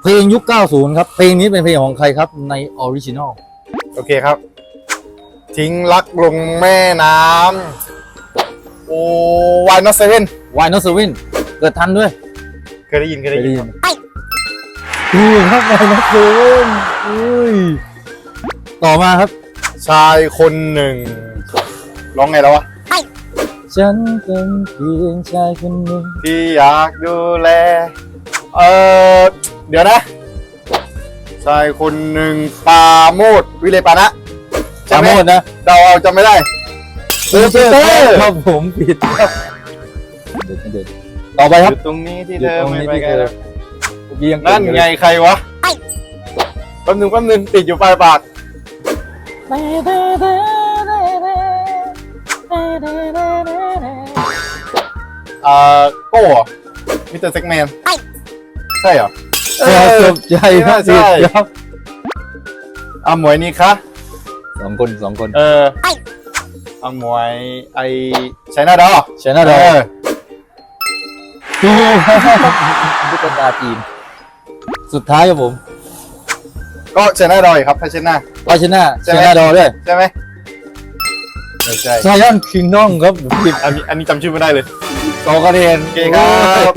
เพลงยุค 90 ครับ เพลงนี้เป็นเพลงของใครครับในออริจินอลโอเคครับ ทิ้งรักลงแม่น้ำโอ้วายนอตเซเว่นวายนอสวินเกิดทันด้วย เคยได้ยินเคยได้ยินถูกครับวายนอสวินอุ้ยต่อมาครับ ชายคนหนึ่งร้องไงแล้ววะฉันเป็นเพียงชายคนหนึ่งที่อยากดูแล เออ เดี๋ยวนะชายคนหนึ่งปาโมดวิเลปานะจำหมดนะเดาเอาจำไม่ได้เออเจอครับผมผิดครับเด็ดเด็ดต่อไปอครับยู่ตรงนี้ที่อยู่เธอตรงไม่นี้ไปที่ไกเธลอแล้วเบียงนั่นไงใครวะแป๊บหนึงแป๊บหนึงติดอยู่ปลายปากเอ่อโก้มิสเตอร์เซ็กแมนใช่เหรอ เออจบใจครับใช่ผิดครับอะหมวยนี่คะสองคนสองคนเอออะหมวยไอไชน่าดอชนะดอเออถูกตุ๊กตาจีนสุดท้ายครับผมก็ไชน่าดอยครับถ้าไชน่าก็ชนะใช่ชไหม นะดอด้วยใช่ไหมไม่ใช่ไซยอนคิงดองครับผิดอันนี้อันนี้จำชื่อไม่ได้เลยต่อกระเด็นโอเคครับ